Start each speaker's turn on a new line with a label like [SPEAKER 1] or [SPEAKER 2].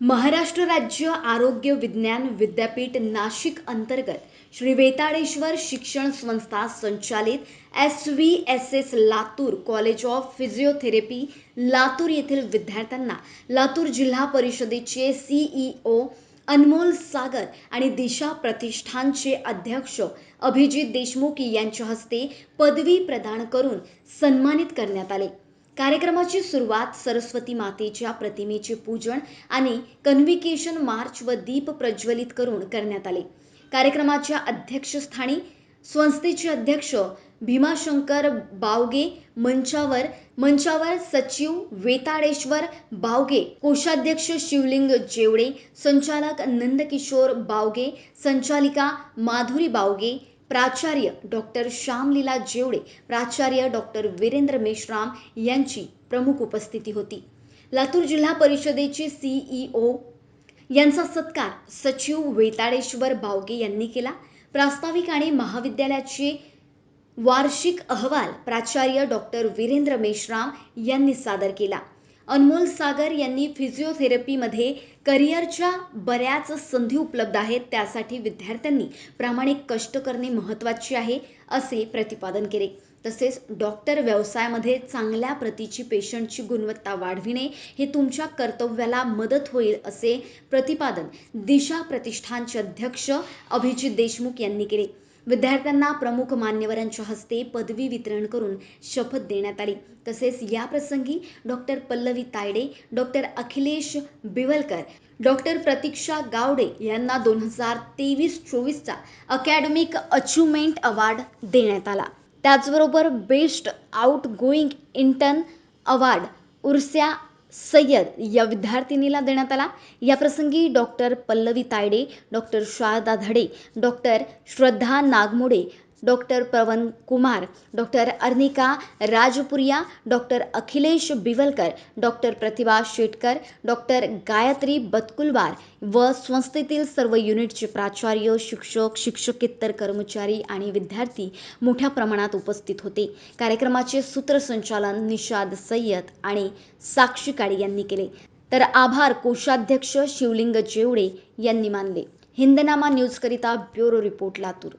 [SPEAKER 1] महाराष्ट्र राज्य आरोग्य विज्ञान विद्यापीठ नाशिक अंतर्गत श्री वेताळेश्वर शिक्षण संस्था संचालित S V S S Latur college of physiotherapy Latur येथील विद्यार्थ्यांना लातूर जिल्हा परिषदेचे सीईओ अनमोल सागर आणि दिशा प्रतिष्ठानचे अध्यक्ष अभिजित देशमुख यांच्या हस्ते पदवी प्रदान करून सन्मानित करण्यात आले. कार्यक्रमाची सुरुवात सरस्वती मातेच्या प्रतिमेचे पूजन आणि कन्व्हिकेशन मार्च व दीप प्रज्वलित करून करण्यात आले. कार्यक्रमाच्या अध्यक्षस्थानी संस्थेचे अध्यक्ष भीमाशंकर बावगे मंचावर मंचावर सचिव वेताळेश्वर बावगे कोषाध्यक्ष शिवलिंग जेवडे संचालक नंदकिशोर बावगे संचालिका माधुरी बावगे प्राचार्य डॉक्टर श्यामलीला जेवडे प्राचार्य डॉक्टर वीरेंद्र मेश्राम यांची प्रमुख उपस्थिती होती. लातूर जिल्हा परिषदेचे सीईओ यांचा सत्कार सचिव वेताळेश्वर बावगे यांनी केला. प्रास्ताविक आणि महाविद्यालयाचे वार्षिक अहवाल प्राचार्य डॉक्टर वीरेंद्र मेश्राम यांनी सादर केला. अनमोल सागर यांनी फिजिओथेरपीमध्ये करिअरच्या बऱ्याच संधी उपलब्ध आहेत. त्यासाठी विद्यार्थ्यांनी प्रामाणिक कष्ट करणे महत्त्वाचे आहे असे प्रतिपादन केले. तसेच डॉक्टर व्यवसायामध्ये चांगल्या प्रतीची पेशंटची गुणवत्ता वाढविणे हे तुमच्या कर्तव्याला मदत होईल असे प्रतिपादन दिशा प्रतिष्ठानचे अध्यक्ष अभिजित देशमुख यांनी केले. विद्यार्थ्यांना प्रमुख मान्यवरांच्या हस्ते पदवी वितरण करून शपथ देण्यात आली. तसेच या प्रसंगी doctor Pallavi Tayade doctor Akhilesh Biwalkar doctor Pratiksha Gawade यांना दोन हजार तेवीस चोवीसचा अकॅडमिक अचिव्हमेंट अवॉर्ड देण्यात आला. त्याचबरोबर best outgoing intern award Ursya Sayyad या विद्यार्थिनीला देण्यात आला. या प्रसंगी doctor Pallavi Tayade doctor Sharada Dhade doctor Shraddha Nagmode doctor Pawan Kumar doctor Arnika Rajpuria doctor Akhilesh Biwalkar doctor Pratibha Shetkar doctor Gayatri Batkulwar व संस्थेतील सर्व युनिटचे प्राचार्य शिक्षक शिक्षकेतर कर्मचारी आणि विद्यार्थी मोठ्या प्रमाणात उपस्थित होते. कार्यक्रमाचे सूत्रसंचालन निषाद सय्यद आणि साक्षी काळे यांनी केले. तर आभार कोषाध्यक्ष शिवलिंग जेवडे यांनी मानले. हिंदनामा न्यूजकरिता ब्युरो रिपोर्ट लातूर.